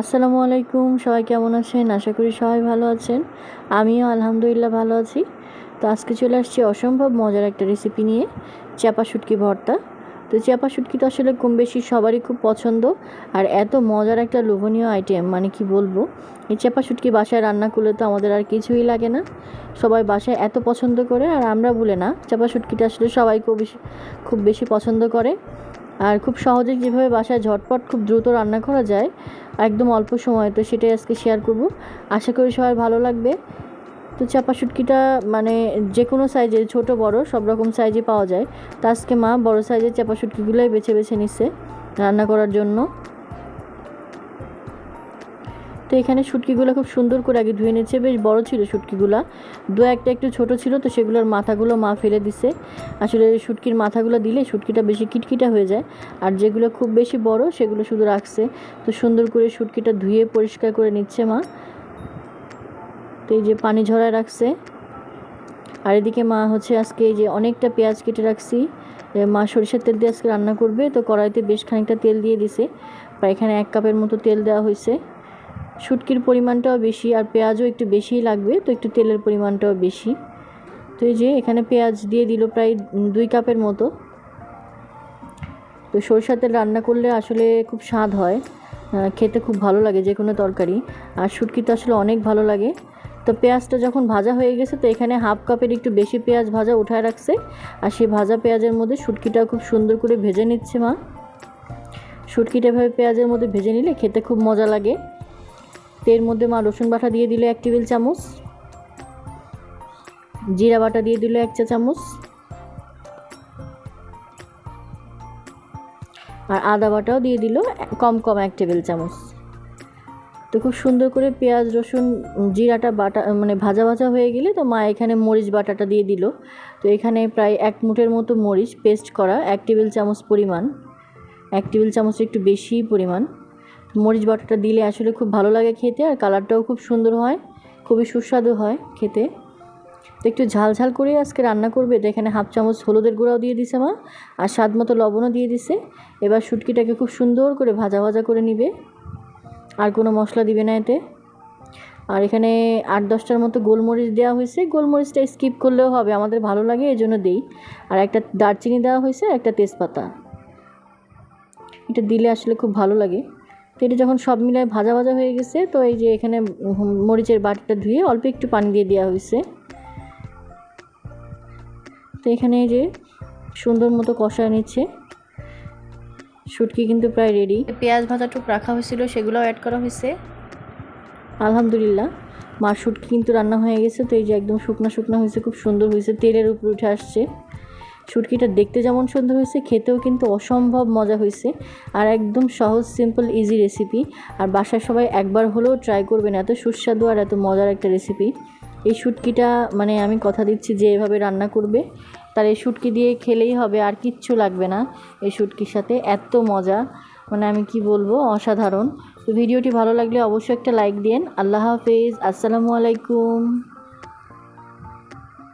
আসসালামু আলাইকুম, সবাই কেমন আছেন? আশা করি সবাই ভালো আছেন। আমিও আলহামদুলিল্লাহ ভালো আছি। তো আজকে চলে আসছি অসম্ভব মজার একটা রেসিপি নিয়ে চাপা শুটকি ভর্তা। তো চাপা শুটকি তো আসলে কম বেশি সবারই খুব পছন্দ, আর এত মজার একটা লোভনীয় আইটেম মানে কি বলব? এই চাপা শুটকি বাসায় রান্না করলে তো আমাদের আর কিছুই লাগে না। সবাই বাসায় এত পছন্দ করে, আর আমরা বলে না চাপা শুটকিটা আসলে সবাই খুব বেশি খুব বেশি পছন্দ করে। আর খুব সহজে যেভাবে বাসায় ঝটপট খুব দ্রুত রান্না করা যায়, একদম অল্প সময়। তো সেটাই আজকে শেয়ার করব। আশা করি সবাই ভালো লাগবে। তো চাপা শুটকিটা মানে যে কোনো সাইজে ছোট, বড়, সব রকম সাইজে পাওয়া যায়। তো আজকে মা বড় সাইজের চাপা শুটকিগুলোই বেছে বেছে নিচ্ছে রান্না করার জন্য। তো এখানে শুটকিগুলো খুব সুন্দর করে আগে ধুয়ে নিচ্ছে বেশ বড় ছিল শুটকিগুলো। দু একটা একটু ছোট ছিল, তো সেগুলোর মাথাগুলো মা ফেলে দিছে। আসলে শুটকির মাথাগুলো দিলে শুটকিটা বেশি কিটকিটা হয়ে যায়। আর যেগুলো খুব বেশি বড়, সেগুলো শুধু রাখছে। তো সুন্দর করে শুটকিটা ধুয়ে পরিষ্কার করে নিচ্ছে মা। তো এই যে পানি ঝরায় রাখছে। আর এদিকে মা হচ্ছে আজকে এই যে অনেকটা পেঁয়াজ কেটে রাখছি। মা সরিষার তেল দিয়ে আজকে রান্না করবে। তো কড়াইতে বেশ খানিকটা তেল দিয়ে দিছে। প্রায় এখানে এক কাপের মতো তেল দেওয়া হয়েছে। শুটকির পরিমাণটাও বেশি আর পেঁয়াজও একটু বেশিই লাগবে, তো একটু তেলের পরিমাণটাও বেশি। তো এই যে এখানে পেঁয়াজ দিয়ে দিল প্রায় দুই কাপের মতো। তো সরষার তেল রান্না করলে আসলে খুব স্বাদ হয় খেতে খুব ভালো লাগে যে কোনো তরকারি। আর শুটকি তো আসলে অনেক ভালো লাগে। তো পেঁয়াজটা যখন ভাজা হয়ে গেছে, তো এখানে হাফ কাপের একটু বেশি পেঁয়াজ ভাজা উঠায় রাখছে। আর সেই ভাজা পেঁয়াজের মধ্যে শুটকিটা খুব সুন্দর করে ভেজে নিচ্ছে মা। শুটকিটা এভাবে পেঁয়াজের মধ্যে ভেজে নিলে খেতে খুব মজা লাগে। এর মধ্যে মা রসুন বাটা দিয়ে দিল এক টেবিল চামচ। জিরা বাটা দিয়ে দিল এক চা চামচ। আর আদা বাটাও দিয়ে দিল কম কম এক টেবিল চামচ। তো খুব সুন্দর করে পেঁয়াজ, রসুন, জিরাটা বাটা মানে ভাজা ভাজা হয়ে গেলে তো মা এখানে মরিচ বাটাটা দিয়ে দিল। তো এখানে প্রায় এক মুঠের মতো মরিচ পেস্ট করা এক টেবিল চামচ পরিমাণ। এক টেবিল চামচ একটু বেশি পরিমাণ। মরিচ বাটাটা দিলে আসলে খুব ভালো লাগে খেতে আর কালারটাও খুব সুন্দর হয়, খুবই সুস্বাদু হয় খেতে। তো একটু ঝাল ঝাল করে আজকে রান্না করবে তো এখানে হাফ চামচ হলুদের গুঁড়াও দিয়ে দিছে মা, আর স্বাদ মতো লবণও দিয়ে দিছে। এবার শুটকিটাকে খুব সুন্দর করে ভাজা ভাজা করে নিবে, আর কোনো মশলা দিবে না এতে। আর এখানে আট দশটার মতো গোলমরিচ দেওয়া হয়েছে, গোলমরিচটা স্কিপ করলেও হবে, আমাদের ভালো লাগে, এই জন্য দিই। আর একটা দারচিনি দেওয়া হয়েছে, একটা তেজপাতা। এটা দিলে আসলে খুব ভালো লাগে। তো এটা যখন সব মিলায় ভাজা ভাজা হয়ে গেছে তো এই যে এখানে মরিচের বাটিটা ধুয়ে অল্প একটু পানি দিয়ে দেওয়া হয়েছে। তো এখানে এই যে সুন্দর মতো কষা নিচ্ছে। শুটকি কিন্তু প্রায় রেডি পেঁয়াজ ভাজা টুক রাখা হয়েছিল সেগুলোও অ্যাড করা হয়েছে। আলহামদুলিল্লাহ মার শুটকি কিন্তু রান্না হয়ে গেছে তো এই যে একদম শুকনো শুকনো হয়েছে খুব সুন্দর হয়েছে তেলের উপর উঠে আসছে। শুটকিটা দেখতে যেমন সুন্দর হয়েছে, খেতেও কিন্তু অসম্ভব মজা হয়েছে। আর একদম সহজ সিম্পল ইজি রেসিপি আর বাসায় সবাই একবার হলেও ট্রাই করবেন, এত সুস্বাদু আর এত মজার একটা রেসিপি এই শুটকিটা মানে আমি কথা দিচ্ছি যে এভাবে রান্না করবে তার এই শুটকি দিয়ে খেলেই হবে, আর কিচ্ছু লাগবে না এই শুটকির সাথে, এত মজা। মানে আমি কি বলব, অসাধারণ। তো ভিডিওটি ভালো লাগলে অবশ্যই একটা লাইক দিন আল্লাহ হাফেজ, আসসালামু আলাইকুম।